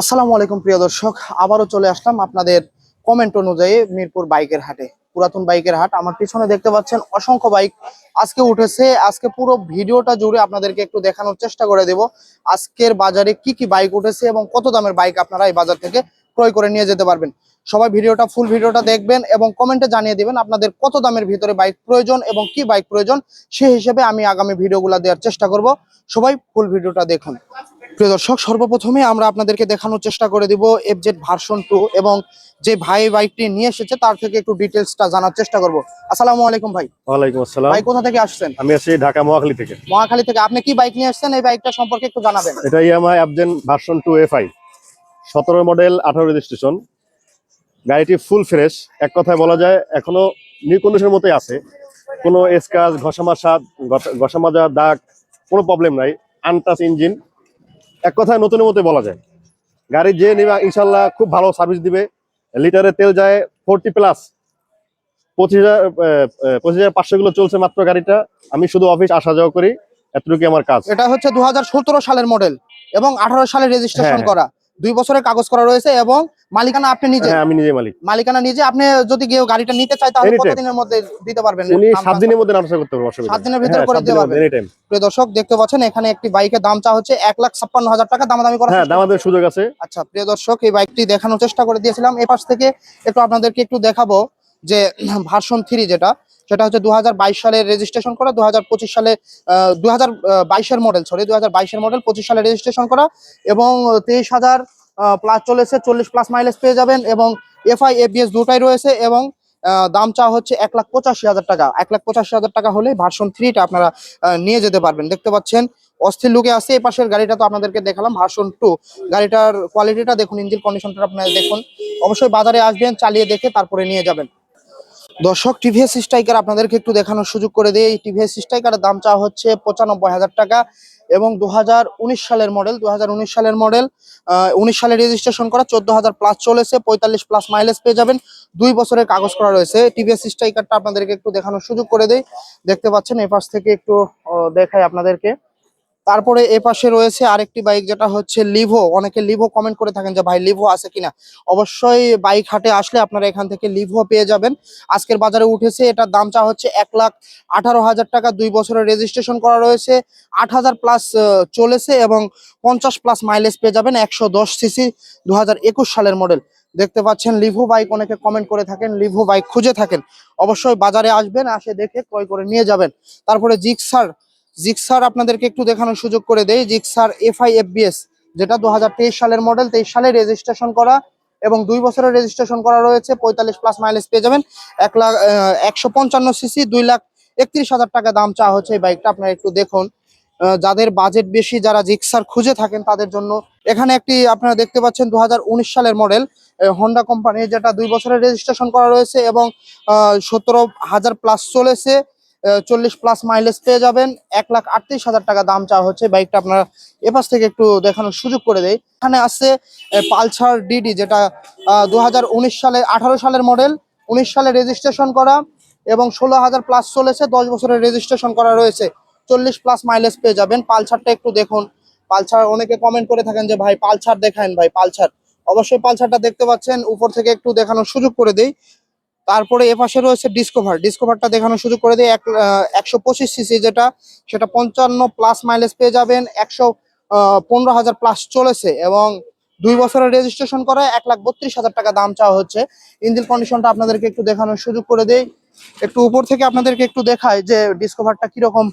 আসসালামু আলাইকুম, প্রিয় দর্শক। আবারও চলে আসলাম আপনাদের কমেন্ট অনুযায়ী মিরপুর বাইকের হাটে। পুরাতন বাইকের হাট, আমার পিছনে দেখতে পাচ্ছেন অসংখ্য বাইক আজকে উঠেছে। আজকে পুরো ভিডিওটা জুড়ে আপনাদেরকে একটু দেখানোর চেষ্টা করে দেব। আজকের বাজারে কি কি বাইক উঠেছে এবং কত দামের বাইক আপনারা এই বাজার থেকে ক্রয় করে নিয়ে যেতে পারবেন। সবাই ভিডিওটা ফুল ভিডিওটা দেখবেন এবং কমেন্টে জানিয়ে দিবেন আপনাদের কত দামের ভিতরে বাইক প্রয়োজন এবং কি বাইক প্রয়োজন। সেই হিসেবে আমি আগামী ভিডিওগুলো দেওয়ার চেষ্টা করব। সবাই ফুল ভিডিওটা দেখুন। প্রিয় দর্শক সর্বপ্রথমে আমরা আপনাদেরকে দেখানোর চেষ্টা করে দিব এফজেড ভার্সন টু এবং যে ভাই বাইকটি নিয়ে এসেছে তার থেকে একটু ডিটেলসটা জানার চেষ্টা করব। আসসালামু আলাইকুম ভাই। ওয়ালাইকুম আসসালাম। ভাই কোথা থেকে আসছেন? আমি আছি ঢাকা মহাখালী থেকে। মহাখালী থেকে। আপনি কি বাইক নিয়ে আসছেন? এই বাইকটা সম্পর্কে একটু জানাবেন। এটা ইয়ামাহা অ্যাবজেন ভার্সন টু এফ আই সতেরো মডেল আঠারো রেজিস্ট্রেশন গাড়িটি ফুল ফ্রেশ এক কথায় বলা যায় এখনও নিউ কন্ডিশনের মতোই আছে। কোনো স্কাচ ঘষা মাজা ঘষা মাজা দাগ কোনো প্রবলেম নাই। আনটাচ ইঞ্জিন এক কথায় নতুনের মতো বলা যায়। গাড়ি যে নেবে ইনশাল্লাহ খুব ভালো সার্ভিস দিবে। লিটারে তেল যায় ফোরটি প্লাস পঁচিশ হাজার পঁচিশ হাজার পাঁচশো কিলো চলছে মাত্র গাড়িটা। আমি শুধু অফিস আসা যাওয়া করি এতটুকু আমার কাজ। এটা হচ্ছে দু হাজার সতেরো সালের মডেল এবং আঠারো সালে রেজিস্ট্রেশন হ্যাঁ। করা। দুই বছরের কাগজ করা রয়েছে এবং মালিকানা আপনি নিজে? হ্যাঁ আমি নিজে মালিক। মালিকানা নিজে? আপনি যদি কেউ গাড়িটা নিতে চায় তাহলে কতদিনের মধ্যে দিতে পারবেন? উনি নাম সাত দিনের মধ্যে নাটক করতে পারব অসুবিধা সাত নেই। দিনের ভিতরে হ্যাঁ, করে দিতে পারবেন। মধ্যে, anytime। প্রিয় দর্শক দেখতে পাচ্ছেন এখানে একটি বাইকের দাম চা হচ্ছে এক লাখ ছাপ্পান্ন হাজার টাকা দামাদামি করা হ্যাঁ দামাদের সুযোগ আছে। আচ্ছা প্রিয় দর্শক এই বাইকটি দেখানোর চেষ্টা করে দিয়েছিলাম। এ পাশ থেকে একটু আপনাদেরকে একটু দেখাবো যে ভার্সন থ্রি যেটা সেটা হচ্ছে দু সালের রেজিস্ট্রেশন করা পঁচিশ সালে দু হাজার বাইশের মডেল সরি দু হাজার বাইশের মডেল পঁচিশ সালে রেজিস্ট্রেশন করা এবং তেইশ হাজার প্লাস চলেছে, চল্লিশ প্লাস মাইলেজ পেয়ে যাবেন এবং এফআই এবিএস দুটাই রয়েছে এবং দাম চা হচ্ছে এক লাখ পঁচাশি হাজার টাকা। এক লাখ পঁচাশি হাজার টাকা হলে ভার্সন থ্রিটা আপনারা নিয়ে যেতে পারবেন। দেখতে পাচ্ছেন, অস্থির লুকে আছে। এই পাশের গাড়িটা তো আপনাদেরকে দেখালাম ভার্সন টু গাড়িটার কোয়ালিটিটা দেখুন ইঞ্জিন কন্ডিশনটা আপনারা দেখুন। অবশ্যই বাজারে আসবেন, চালিয়ে দেখে তারপরে নিয়ে যাবেন। দর্শক টিভিএস স্ট্রাইকার আপনাদেরকে একটু দেখানোর সুযোগ করে দিয়ে এই টিভিএস স্ট্রাইকারের দাম চা হচ্ছে পঁচানব্বই হাজার টাকা। এবং দু হাজার উনিশ সালের মডেল দু হাজার উনিশ সালের মডেল উনিশ সালে রেজিস্ট্রেশন করা চোদ্দ হাজার প্লাস চলেছে, পঁয়তাল্লিশ প্লাস মাইলেজ পেয়ে যাবেন। দুই বছরের কাগজ করা রয়েছে। টিভিএস স্ট্রাইকারটা আপনাদেরকে একটু দেখানোর সুযোগ করে দেয় দেখতে পাচ্ছেন এ পাশ থেকে একটু দেখাই আপনাদেরকে। তারপরে এ পাশে রয়েছে আরেকটি বাইক, যেটা হচ্ছে লিভো অনেকে লিভো কমেন্ট করে থাকেন যে, ভাই লিভো আছে কিনা? অবশ্যই বাইক হাটে আসলে আপনারা এখান থেকে লিভো পেয়ে যাবেন। আজকের বাজারে উঠেছে, এটার দাম চা হচ্ছে এক লাখ আঠারো হাজার টাকা। দুই বছরের রেজিস্ট্রেশন করা রয়েছে, আট হাজার প্লাস চলেছে এবং পঞ্চাশ প্লাস মাইলেজ পেয়ে যাবেন একশো দশ সিসি দু হাজার একুশ সালের মডেল দেখতে পাচ্ছেন লিভো বাইক অনেকে কমেন্ট করে থাকেন লিভো বাইক খুঁজে থাকেন। অবশ্যই বাজারে আসবেন, আসে দেখে ক্রয় করে নিয়ে যাবেন। তারপরে জিক্সার জিক্সার আপনাদেরকে একটু দেখানোর সুযোগ করে দেই। জিক্সার এফআই এফবিএস, যেটা দু হাজার তেইশ সালের মডেল তেইশ সালে রেজিস্ট্রেশন করা এবং দুই বছরের রেজিস্ট্রেশন করা রয়েছে। পঁয়তাল্লিশ প্লাস মাইলেজ পেয়ে যাবেন। এক লাখ একশো পঞ্চান্ন সিসি দুই লাখ একত্রিশ হাজার টাকা দাম চা হচ্ছে এই বাইকটা আপনারা একটু দেখুন যাদের বাজেট বেশি, যারা জিক্সার খুঁজে থাকেন তাদের জন্য। এখানে একটি আপনারা দেখতে পাচ্ছেন দু হাজার উনিশ সালের মডেল হন্ডা কোম্পানি যেটা দুই বছরের রেজিস্ট্রেশন করা রয়েছে এবং সতেরো হাজার প্লাস চলেছে। চল্লিশ প্লাস মাইলেজ পেয়ে যাবেন। এক লাখ আটত্রিশ হাজার টাকা দাম চাওয়া হচ্ছে। বাইকটা আপনারা এপাশ থেকে একটু দেখানোর সুযোগ করে দেয় এখানে আছে পালসার ডিডি যেটা দুহাজার উনিশ সালে আঠারো সালের মডেল উনিশ সালে রেজিস্ট্রেশন করা এবং ষোলো হাজার প্লাস চলেছে। দশ বছরের রেজিস্ট্রেশন করা রয়েছে। চল্লিশ প্লাস মাইলেজ পেয়ে যাবেন। পালসারটা একটু দেখুন। পালসার, অনেকে কমেন্ট করে থাকেন যে, ভাই, পালসার দেখান ভাই, পালসার। অবশ্যই পালসারটা দেখতে পাচ্ছেন। উপর থেকে একটু দেখানোর সুযোগ করে দেই। তারপরে এপাশে পাশে রয়েছে ডিসকভার ডিসকভারটা দেখানোর সুযোগ করে দেয় একশো পঁচিশ সিসি যেটা, সেটা পঞ্চান্ন প্লাস মাইলেজ পেয়ে যাবেন, একশো পনেরো হাজার প্লাস চলেছে এবং দুই বছরের রেজিস্ট্রেশন করা এক লাখ বত্রিশ হাজার টাকা দাম চাওয়া হচ্ছে। ইঞ্জিন কন্ডিশনটা আপনাদেরকে একটু দেখানোর সুযোগ করে দেই। একটু উপর থেকে আপনাদেরকে একটু দেখায় যে ডিসকভারটা কীরকম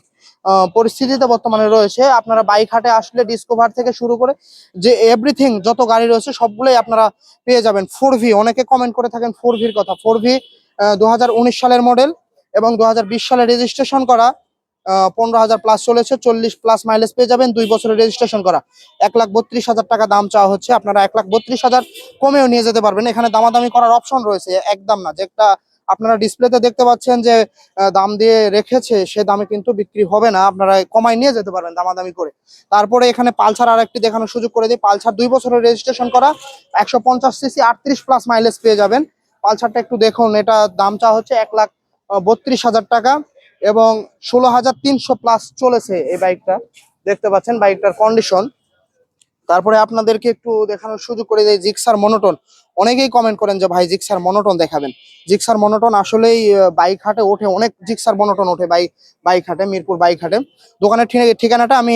পরিস্থিতিতে বর্তমানে রয়েছে। আপনারা বাইক হাটে আসলে ডিসকভার থেকে শুরু করে যে এভরিথিং যত গাড়ি রয়েছে, সবগুলোই আপনারা পেয়ে যাবেন ফোর ভি অনেকে কমেন্ট করে থাকেন ফোর ভির কথা। ফোর ভি সালের মডেল এবং দুহাজার বিশ সালে রেজিস্ট্রেশন করা। পনেরো হাজার প্লাস চলেছে, চল্লিশ প্লাস মাইলেজ পেয়ে যাবেন দুই বছরের রেজিস্ট্রেশন করা। এক লাখ বত্রিশ হাজার টাকা দাম চাওয়া হচ্ছে। আপনারা এক লাখ বত্রিশ হাজার কমেও নিয়ে যেতে পারবেন। এখানে দামাদামি করার অপশন রয়েছে, একদম না। যেটা আপনারা ডিসপ্লেতে দেখতে পাচ্ছেন যে দাম দিয়ে রেখেছে, সে দামে কিন্তু বিক্রি হবে না। আপনারা কমাই নিয়ে যেতে পারবেন দামাদামি করে। তারপরে এখানে পালসার আর একটি দেখানোর সুযোগ করে দিই। পালসার দুই বছরের রেজিস্ট্রেশন করা, একশো পঞ্চাশ সিসি আটত্রিশ প্লাস মাইলেজ পেয়ে যাবেন। পালসারটা একটু দেখুন, এটা দাম চা হচ্ছে এক লাখ বত্রিশ হাজার টাকা এবং ষোলো হাজার তিনশো প্লাস চলেছে এই বাইকটা দেখতে পাচ্ছেন বাইকটার কন্ডিশন তারপরে আপনাদেরকে একটু দেখানোর সুযোগ করে দেয় জিক্সার মনোটন। অনেকেই কমেন্ট করেন যে, ভাই, জিক্সার মনোটন দেখাবেন। জিক্সার মনোটন আসলেই বাইক হাটে ওঠে, অনেক জিক্সার মনোটন ওঠে বাইক বাইক হাটে মিরপুর বাইক হাটে দোকানের ঠিকানাটা আমি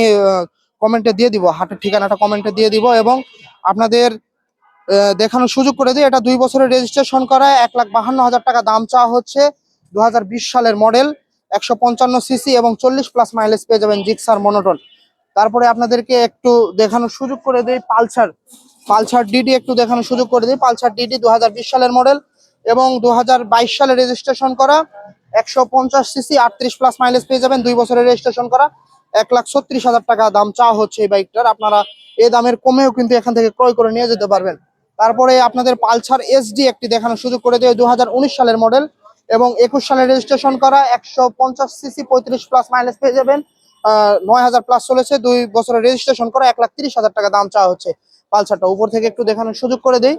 কমেন্টে দিয়ে দিব, হাটের ঠিকানাটা কমেন্টে দিয়ে দিব এবং আপনাদের দেখানোর সুযোগ করে দিই, এটা দুই বছরের রেজিস্ট্রেশন করা, এক লাখ বাহান্ন হাজার টাকা দাম চাওয়া হচ্ছে দু হাজার বিশ সালের মডেল একশো পঞ্চান্ন সিসি এবং চল্লিশ প্লাস মাইলেজ পেয়ে যাবেন জিক্সার মনোটন। তারপরে আপনাদেরকে একটু দেখানোর সুযোগ করে দিই পালসার। পালসার ডিডি একটু দেখানোর সুযোগ করে দিই। পালসার ডিডি দু হাজার বিশ সালের মডেল এবং দু হাজার বাইশ সালে রেজিস্ট্রেশন করা। একশো পঞ্চাশ সিসি আটত্রিশ প্লাস মাইলেজ পেয়ে যাবেন। দুই বছরের রেজিস্ট্রেশন করা। এক লাখ ছত্রিশ হাজার টাকা দাম চাওয়া হচ্ছে এই বাইকটার। আপনারা এই দামের কমেও কিন্তু এখান থেকে ক্রয় করে নিয়ে যেতে পারবেন। তারপরে আপনাদের পালসার এসডি একটি দেখানোর সুযোগ করে দিয়ে দু সালের মডেল এবং একুশ সালে রেজিস্ট্রেশন করা। একশো পঞ্চাশ সিসি পঁয়ত্রিশ প্লাস মাইলেজ পেয়ে যাবেন। নয় হাজার প্লাস চলেছে। দুই বছরের রেজিস্ট্রেশন করা এক লাখ তিরিশ হাজার টাকা দাম চাওয়া হচ্ছে পালসারটা। উপর থেকে একটু দেখানোর সুযোগ করে দেই।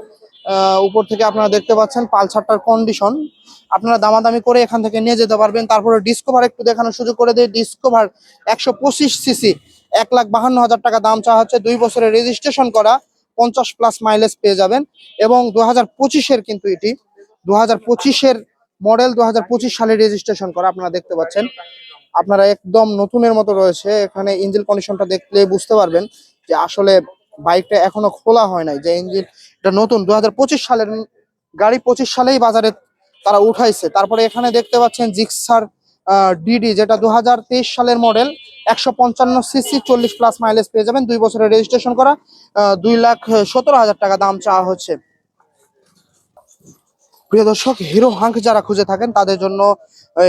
উপর থেকে আপনারা দেখতে পাচ্ছেন পালসারটার কন্ডিশন আপনারা দামাদামি করে এখান থেকে নিয়ে যেতে পারবেন। তারপরে ডিসকভার একটু দেখানোর সুযোগ করে দেয় ডিসকভার একশো পঁচিশ সিসি এক লাখ বাহান্ন হাজার টাকা দাম চাওয়া হচ্ছে। দুই বছরের রেজিস্ট্রেশন করা পঞ্চাশ প্লাস মাইলেজ পেয়ে যাবেন। এবং দু হাজার পঁচিশের কিন্তু এটি, দু হাজার পঁচিশের মডেল দু হাজার পঁচিশ সালে রেজিস্ট্রেশন করা আপনারা দেখতে পাচ্ছেন। আপনারা একদম নতুনের মতো রয়েছে। এখানে ইঞ্জিন কন্ডিশনটা দেখলে বুঝতে পারবেন যে আসলে বাইকটা এখনও খোলা হয় নাই, যে ইঞ্জিন এটা নতুন। দু হাজার পঁচিশ সালের গাড়ি পঁচিশ সালেই বাজারে তারা উঠাইছে। তারপরে এখানে দেখতে পাচ্ছেন জিক্সার ডিডি যেটা দু হাজার তেইশ সালের মডেল একশো পঞ্চান্ন সিসি চল্লিশ প্লাস মাইলেজ পেয়ে যাবেন। দুই বছরের রেজিস্ট্রেশন করা দুই লাখ সতেরো হাজার টাকা দাম চাওয়া হচ্ছে। প্রিয় দর্শক, হিরো হাঙ্ক যারা খুঁজে থাকেন, তাদের জন্য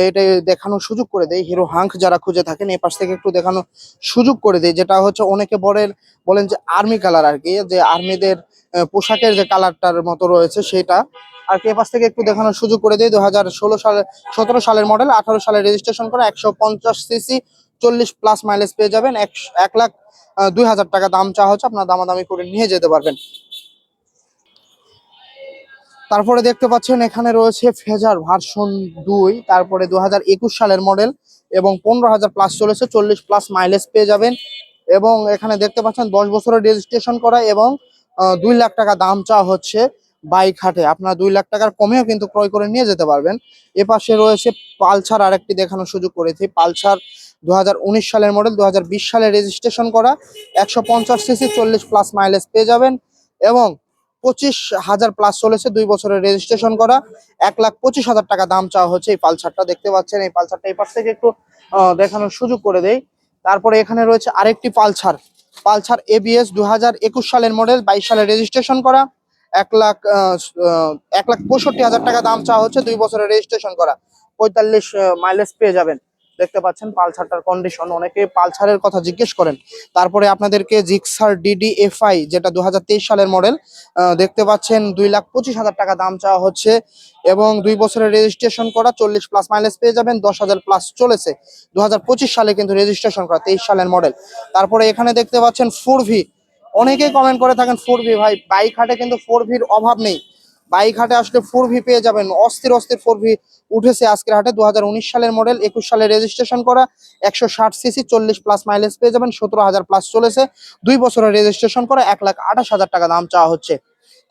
এটা দেখানোর সুযোগ করে দেয়। হিরো হাঙ্ক যারা খুঁজে থাকেন এই পাশ থেকে একটু দেখানোর সুযোগ করে দেয়, যেটা হচ্ছে অনেকে বলেন বলেন যে আর্মি কালার আর কি, যে আর্মিদের পোশাকের যে কালারটার মতো রয়েছে সেটা আর কি পাশ থেকে একটু দেখানোর সুযোগ করে দেয়। দু হাজার ষোলো সালে, সতেরো সালের মডেল আঠারো সালে রেজিস্ট্রেশন করা একশো পঞ্চাশ সিসি চল্লিশ প্লাস মাইলেজ পেয়ে যাবেন। এক লাখ দুই হাজার টাকা দাম চাওয়া হচ্ছে, আপনার দামাদামি করে নিয়ে যেতে পারবেন। তারপরে দেখতে পাচ্ছেন এখানে রয়েছে ফেজার ভার্সন দুই, তারপরে দু হাজার একুশ সালের মডেল এবং পনেরো হাজার প্লাস চলেছে, চল্লিশ প্লাস মাইলেজ পেয়ে যাবেন। এবং এখানে দেখতে পাচ্ছেন দশ বছরের রেজিস্ট্রেশন করা এবং দুই লাখ টাকা দাম চাওয়া হচ্ছে বাইক হাটে আপনারা দুই লাখ টাকার কমেও কিন্তু ক্রয় করে নিয়ে যেতে পারবেন। এ পাশে রয়েছে পালসার আরেকটি দেখানোর সুযোগ করেছি। পালসার দু হাজার উনিশ সালের মডেল দু হাজার বিশ সালে রেজিস্ট্রেশন করা। একশো পঞ্চাশ সিসি চল্লিশ প্লাস মাইলেজ পেয়ে যাবেন। এবং পঁচিশ হাজার প্লাস চলেছে, দুই বছরের রেজিস্ট্রেশন করা। এক লাখ পঁচিশ হাজার টাকা দাম চাওয়া হচ্ছে এই পালসারটা, দেখতে পাচ্ছেন? এই পালসারটা এই পাশ থেকে একটু দেখানোর সুযোগ করে দেই। তারপরে এখানে রয়েছে আরেকটি পালসার। পালসার এবিএস দু হাজার একুশ সালের মডেল বাইশ সালে রেজিস্ট্রেশন করা। এক লাখ এক লাখ পঁয়ষট্টি হাজার টাকা দাম চাওয়া হচ্ছে, দুই বছরের রেজিস্ট্রেশন করা। পঁয়তাল্লিশ মাইলেজ পেয়ে যাবেন। দেখতে পাচ্ছেন, পালসারটার কন্ডিশন অনেকে পালসারের কথা জিজ্ঞেস করেন। তারপরে আপনাদেরকে জিক্সার ডিডি এফআই যেটা দুহাজার তেইশ সালের মডেল দেখতে পাচ্ছেন, দুই লাখ পঁচিশ হাজার টাকা দাম চাওয়া হচ্ছে এবং দুই বছরের রেজিস্ট্রেশন করা চল্লিশ প্লাস মাইলেজ পেয়ে যাবেন, দশ হাজার প্লাস চলেছে। দু হাজার পঁচিশ সালে কিন্তু রেজিস্ট্রেশন করা, তেইশ সালের মডেল তারপরে এখানে দেখতে পাচ্ছেন ফোর ভি অনেকেই কমেন্ট করে থাকেন ফোর ভি ভাই, বাইক হাটে কিন্তু ফোর ভির অভাব নেই। বাইক হাটে আসলে ফোর ভি পেয়ে যাবেন। অস্থির অস্থির ফোর ভি উঠেছে আজকের হাটে। দু হাজার উনিশ সালের মডেল একুশ সালে রেজিস্ট্রেশন করা। একশো ষাট সিসি চল্লিশ প্লাস মাইলেজ পেয়ে যাবেন। সতেরো হাজার প্লাস চলেছে। দুই বছরের রেজিস্ট্রেশন করা। এক লাখ আঠাশ হাজার টাকা দাম চাওয়া হচ্ছে।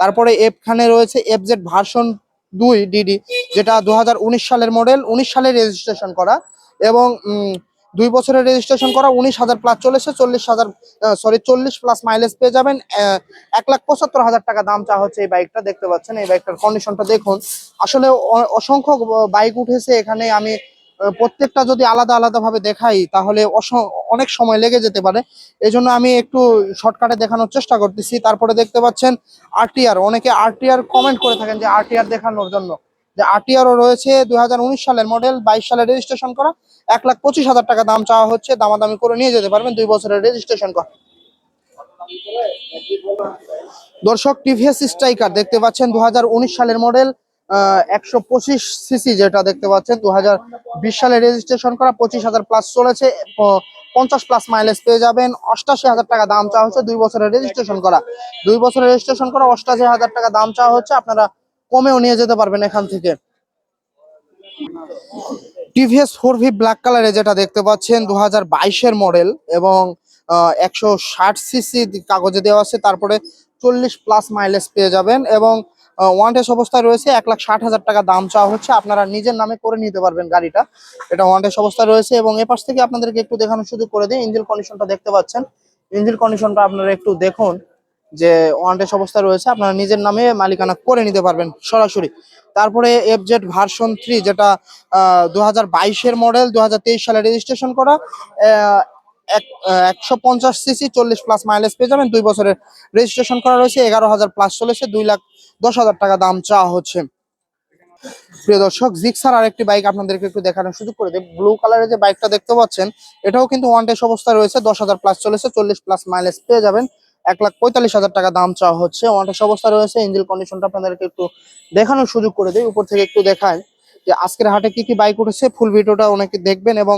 তারপরে এফখানে রয়েছে এফজেড ভার্সন দুই ডিডি যেটা দু হাজার উনিশ সালের মডেল উনিশ সালে রেজিস্ট্রেশন করা। এবং দুই বছরের রেজিস্ট্রেশন করা, উনিশ হাজার প্লাস চলেছে চল্লিশ হাজার সরি চল্লিশ প্লাস মাইলেজ পেয়ে যাবেন। এক লাখ পঁচাত্তর হাজার টাকা দাম চা হচ্ছে এই বাইকটা দেখতে পাচ্ছেন, এই বাইকটার কন্ডিশনটা দেখুন। আসলে অসংখ্য বাইক উঠেছে এখানে, আমি প্রত্যেকটা যদি আলাদা আলাদা ভাবে দেখাই, তাহলে অনেক সময় লেগে যেতে পারে। এই জন্য আমি একটু শর্টকাটে দেখানোর চেষ্টা করতেছি। তারপরে দেখতে পাচ্ছেন আরটিআর অনেকে আরটিআর কমেন্ট করে থাকেন যে আরটিআর দেখানোর জন্য। যে আরটিআরও রয়েছে দুই হাজার উনিশ সালের মডেল বাইশ সালে রেজিস্ট্রেশন করা, এক লাখ পঁচিশ হাজার টাকা দাম চাওয়া হচ্ছে, দামাদামি করে নিয়ে যেতে পারবেন দুই বছরের রেজিস্ট্রেশন করা। দর্শক টিভিএস স্ট্রাইকার দেখতে পাচ্ছেন দুহাজার উনিশ সালের মডেল একশো পঁচিশ সিসি যেটা দেখতে পাচ্ছেন দু হাজার বিশ সালে রেজিস্ট্রেশন করা, পঁচিশ হাজার প্লাস চলেছে পঞ্চাশ প্লাস মাইলেজ পেয়ে যাবেন, অষ্টাশি হাজার টাকা দাম চাওয়া হচ্ছে, দুই বছরের রেজিস্ট্রেশন করা। দুই বছরের রেজিস্ট্রেশন করা, অষ্টাশি হাজার টাকা দাম চাওয়া হচ্ছে, আপনারা কমেও নিয়ে যেতে পারবেন এখান থেকে। টিভিএস ফোর ভি ব্ল্যাক কালারে যেটা দেখতে পাচ্ছেন দু হাজার মডেল এবং একশো ষাট সিসি কাগজে দেওয়া আছে, তারপরে চল্লিশ প্লাস মাইলেজ পেয়ে যাবেন এবং ওয়ান টেস্ট অবস্থায় রয়েছে এক লাখ ষাট হাজার টাকা দাম চাওয়া হচ্ছে। আপনারা নিজের নামে করে নিতে পারবেন গাড়িটা। এটা ওয়ান টেস্ট অবস্থায় রয়েছে এবং এপাশ থেকে আপনাদেরকে একটু দেখানো শুধু করে দিই। ইঞ্জিন কন্ডিশনটা দেখতে পাচ্ছেন। ইঞ্জিন কন্ডিশনটা আপনারা একটু দেখুন। যে ওয়ান টেস্ট অবস্থায় রয়েছে, আপনারা নিজের নামে মালিকানা করে নিতে পারবেন সরাসরি। তারপরে এফ জেড ভার্সন থ্রি যেটা দু হাজার মডেল দু হাজার তেইশ সালে রেজিস্ট্রেশন করা একশো পঞ্চাশ সিসি চল্লিশ প্লাস মাইলেজ পেয়ে যাবেন। দুই বছরের রেজিস্ট্রেশন করা রয়েছে, এগারো হাজার প্লাস চলেছে, দুই লাখ দশ হাজার টাকা দাম চাওয়া হচ্ছে। প্রিয় দর্শক জিক্সার আরেকটি বাইক আপনাদেরকে একটু দেখানোর সুযোগ করে দেব ব্লু কালারের যে বাইকটা দেখতে পাচ্ছেন, এটাও কিন্তু ওয়ান টেস্ট অবস্থায় রয়েছে, দশ হাজার প্লাস চলেছে, চল্লিশ প্লাস মাইলেজ পেয়ে যাবেন। এক লাখ পঁয়তাল্লিশ হাজার টাকা দাম চাওয়া হচ্ছে। ওয়ান অবস্থা রয়েছে। ইঞ্জিন কন্ডিশনটা আপনাদেরকে একটু দেখানোর সুযোগ করে দেয় উপর থেকে একটু দেখায় যে আজকের হাটে কি কি বাইক উঠেছে। ফুল ভিডিওটা অনেকে দেখবেন এবং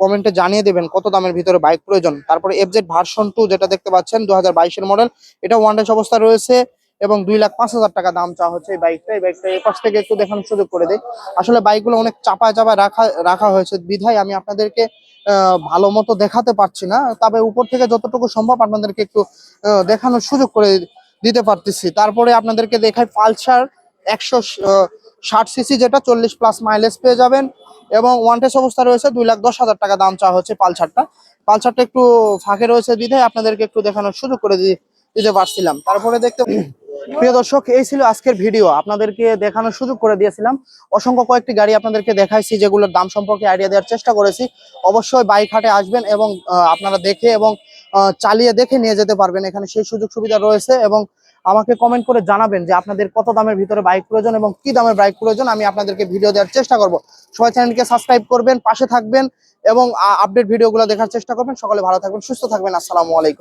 কমেন্টে জানিয়ে দেবেন কত দামের ভিতরে বাইক প্রয়োজন। তারপরে এফজেড ভার্সন টু যেটা দেখতে পাচ্ছেন দু হাজার মডেল এটা ওয়ান টেস্ট অবস্থায় রয়েছে এবং দুই লাখ পাঁচ হাজার টাকা দাম চাওয়া হচ্ছে এই বাইকটা এই বাইকটা এই পাশ থেকে একটু দেখানোর সুযোগ করে দেয় আসলে বাইকগুলো অনেক চাপায় চাপায় রাখা রাখা হয়েছে। বিধায় আমি আপনাদেরকে ভালো মতো দেখাতে পারছি না। তবে উপর থেকে যতটুকু সম্ভব আপনাদেরকে একটু দেখানোর সুযোগ করে দিতে পারতেছি। তারপরে আপনাদেরকে দেখাই পালসার একশো ষাট সিসি যেটা চল্লিশ প্লাস মাইলেজ পেয়ে যাবেন এবং ওয়ান টেস্ট অবস্থা রয়েছে দুই লাখ দশ হাজার টাকা দাম চাওয়া হচ্ছে পালসারটা। পালসারটা একটু ফাঁকে রয়েছে বিধায় আপনাদেরকে একটু দেখানোর সুযোগ করে দিতে পারছিলাম। তারপরে দেখতে প্রিয় দর্শক, এই ছিল আজকের ভিডিও। আপনাদেরকে দেখানোর সুযোগ করে দিয়েছিলাম। অসংখ্য কয়েকটি গাড়ি আপনাদেরকে দেখাইছি, যেগুলোর দাম সম্পর্কে আইডিয়া দেওয়ার চেষ্টা করেছি। অবশ্যই বাইক হাটে আসবেন এবং আপনারা দেখে এবং চালিয়ে দেখে নিয়ে যেতে পারবেন। এখানে সেই সুযোগ সুবিধা রয়েছে এবং আমাকে কমেন্ট করে জানাবেন যে আপনাদের কত দামের ভিতরে বাইক প্রয়োজন এবং কি দামের বাইক প্রয়োজন। আমি আপনাদেরকে ভিডিও দেওয়ার চেষ্টা করব। সবাই চ্যানেলকে সাবস্ক্রাইব করবেন, পাশে থাকবেন এবং আপডেট ভিডিওগুলো দেখার চেষ্টা করবেন। সকলে ভালো থাকবেন, সুস্থ থাকবেন। আসসালামু আলাইকুম।